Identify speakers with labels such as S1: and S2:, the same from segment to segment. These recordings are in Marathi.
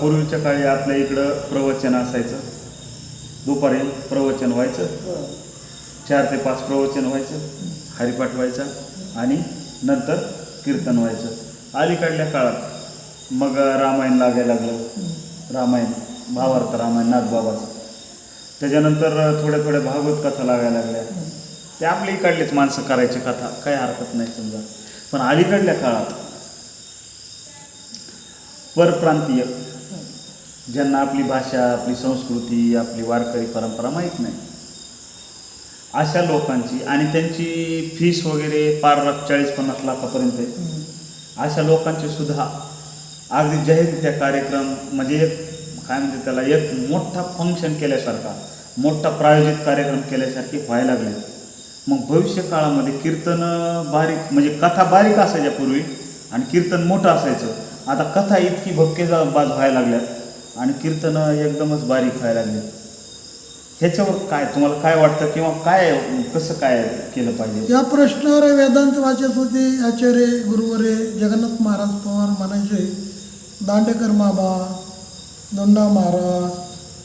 S1: पूर्वीच्या काळी आपल्या इकडं प्रवचन असायचं. दुपारी प्रवचन व्हायचं. चार ते पाच प्रवचन व्हायचं. हरिपाठ व्हायचा आणि नंतर कीर्तन व्हायचं. अलीकडल्या काळात मग रामायण लागायला लागलं. रामायण भावार्थ रामायण नागबाबाचं. त्याच्यानंतर थोड्या थोड्या भागवत कथा लागायला लागल्या. ते आपल्या इकडलेच माणसं करायची कथा. काही हरकत नाही समजा. पण अलीकडल्या काळात परप्रांतीय ज्यांना आपली भाषा आपली संस्कृती आपली वारकरी परंपरा माहीत नाही. अशा लोकांची आणि त्यांची फीस वगैरे पार चाळीस पन्नास लाखापर्यंत आहे. अशा लोकांचे सुद्धा अगदी जाहीररित्या कार्यक्रम म्हणजे एक काय म्हणते त्याला एक मोठा फंक्शन केल्यासारखा मोठा प्रायोजित कार्यक्रम केल्यासारखे व्हायला लागले. मग भविष्य काळामध्ये कीर्तन बारीक म्हणजे कथा बारीक असायच्या पूर्वी आणि कीर्तन मोठं असायचं. आता कथा इतकी भक्के बाज व्हायला लागल्यात. आणि कीर्तन एकदमच बारीक व्हायला लागले. ह्याच्यावर काय तुम्हाला काय वाटतं किंवा काय कसं काय केलं पाहिजे?
S2: या प्रश्नावर वेदांत वाचत होते आचार्य गुरुवरे जगन्नाथ महाराज पवार म्हणायचे दांडेकर मामा दोंडा महाराज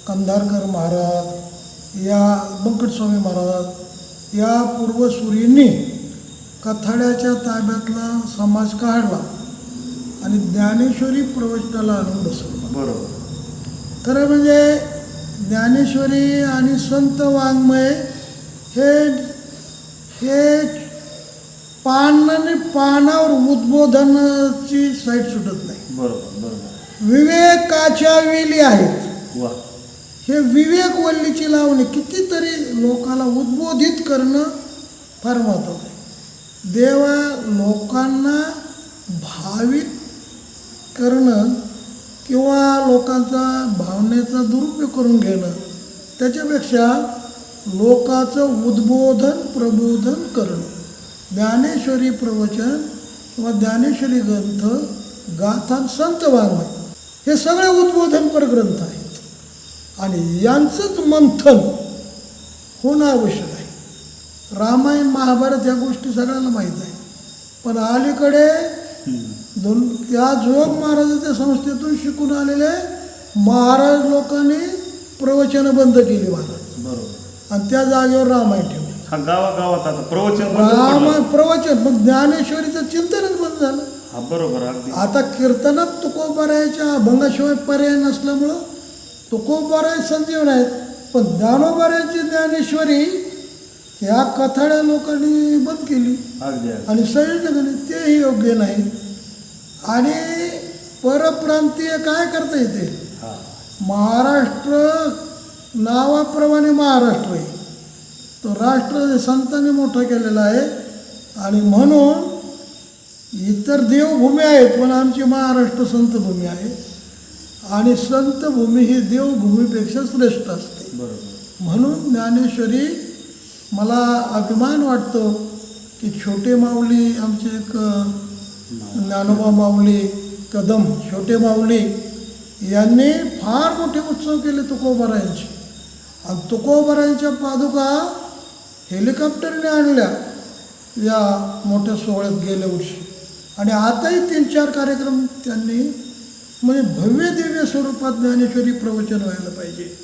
S2: कंधारकर महाराज या बंकटस्वामी महाराज या पूर्वसुरींनी कथाड्याच्या ताब्यातला समाज काढला आणि ज्ञानेश्वरी प्रवचनाला आणून बसवला.
S1: बरोबर.
S2: खरं म्हणजे ज्ञानेश्वरी आणि संत वाङ्मय हे हे पानाने पानावर उद्बोधनाची साईट सुटत नाही.
S1: बरोबर बरोबर.
S2: विवेकाच्या वेली आहेत. हे विवेक वल्लीची लावणे कितीतरी लोकाला उद्बोधित करणं फार महत्त्वाचं आहे. देवा लोकांना भावित करणं किंवा लोकांचा भावनेचा दुरुपयोग करून घेणं त्याच्यापेक्षा लोकाचं उद्बोधन प्रबोधन करणं. ज्ञानेश्वरी प्रवचन किंवा ज्ञानेश्वरी ग्रंथ गाथा संत वाङ्मय हे सगळे उद्बोधनपर ग्रंथ आहेत. आणि यांचंच मंथन होणं आवश्यक आहे. रामायण महाभारत ह्या गोष्टी सगळ्यांना माहीत आहे. पण अलीकडे दोन या जोग महाराजाच्या संस्थेतून शिकून आलेले महाराज लोकांनी प्रवचनं बंद केली महाराज.
S1: बरोबर.
S2: आणि त्या जागेवर रामायण ठेवलं.
S1: हा गावागावात आता प्रवचन
S2: रामायण. प्रवचन मग ज्ञानेश्वरीचं चिंतनच बंद झालं.
S1: हा बरोबर अगदी.
S2: आता कीर्तनात तुकोबारायच्या अभंगाशिवाय पर्याय नसल्यामुळं तुकोबाराय संजीवन आहेत पण ज्ञानोबारायची ज्ञानेश्वरी ह्या कथाड्या लोकांनी बंद केली.
S1: अगदी
S2: आणि संयोजकांनी तेही योग्य नाही. आणि परप्रांतीय काय करता येते महाराष्ट्र नावाप्रमाणे महाराष्ट्र आहे. तो राष्ट्र संतांनी मोठा केलेला आहे. आणि म्हणून इतर देवभूमी आहेत पण आमची महाराष्ट्र संतभूमी आहे. आणि संतभूमी ही देवभूमीपेक्षा श्रेष्ठ असते.
S1: बरोबर.
S2: म्हणून ज्ञानेश्वरी मला अभिमान वाटतो की छोटे माऊली आमचे एक ज्ञानोबा माऊली कदम छोटे माऊली यांनी फार मोठे उत्सव केले तुकोबारायांचे. आणि तुकोबारायांच्या पादुका हेलिकॉप्टरने आणल्या या मोठ्या सोहळ्यात गेल्या वर्षी. आणि आताही तीन चार कार्यक्रम त्यांनी म्हणजे भव्य दिव्य स्वरूपात ज्ञानेश्वरी प्रवचन व्हायला पाहिजे.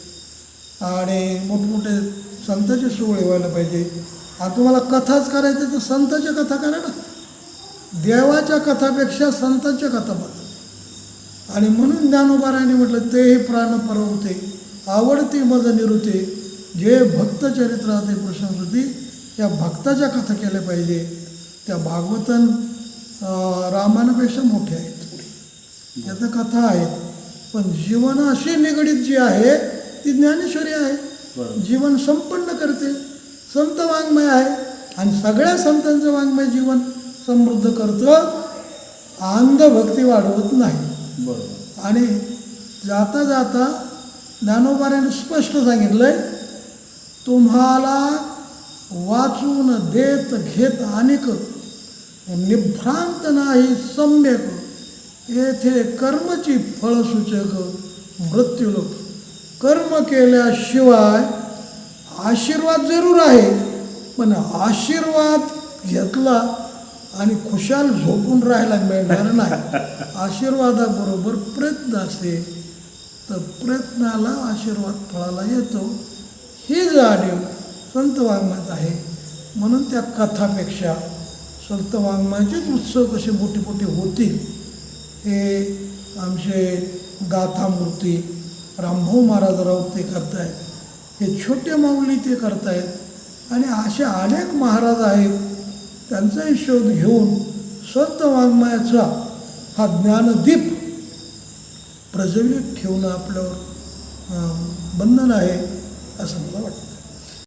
S2: आणि मोठमोठे संताचे सोहळे व्हायला पाहिजे. आणि तुम्हाला कथाच करायचं तर संतांच्या कथा करा ना. देवाच्या कथापेक्षा संतांच्या कथा बघा आणि म्हणून ज्ञानोबाराने म्हटलं तेही प्राण परवते आवडते मज निरुते जे भक्तचरित्राते प्रशंसती या भक्ताच्या कथा केल्या पाहिजे. त्या भागवतन अं, रामायणापेक्षा मोठ्या आहेत. पुढे याच्या कथा आहेत. पण जीवन अशी निगडीत जी आहे ती ज्ञानेश्वरी आहे. जीवन संपन्न करते. संत वाङ्मय आहे. आणि सगळ्या संतांचं वाङ्मय जीवन समृद्ध करतं अंधभक्ती वाढवत नाही.
S1: बरोबर.
S2: आणि जाता जाता ज्ञानोबाऱ्याने स्पष्ट सांगितलंय तुम्हाला वाचून देत घेत अनेक निभ्रांत नाही सम्यक. येथे कर्मची फळसूचक मृत्यूलोक. कर्म केल्याशिवाय आशीर्वाद जरूर आहे पण आशीर्वाद घेतला आणि खुशाल झोपून राहायला मिळणार नाही. आशीर्वादाबरोबर प्रयत्न असते तर प्रयत्नाला आशीर्वाद फळाला येतो. ही जाणीव संत वाङ्मयात आहे. म्हणून त्या कथापेक्षा संत वाङ्मयाचेच उत्सव कसे मोठे मोठे होतील हे आमचे गाथामूर्ती रामभाऊ महाराज राऊत ते करतायत. हे छोटे माऊली ते करतायत. आणि असे अनेक महाराज आहेत त्यांचाही शोध घेऊन संत वाङ्मयाचा हा ज्ञानदीप प्रज्वलित ठेवणं आपल्यावर बंधन आहे असं मला वाटतं.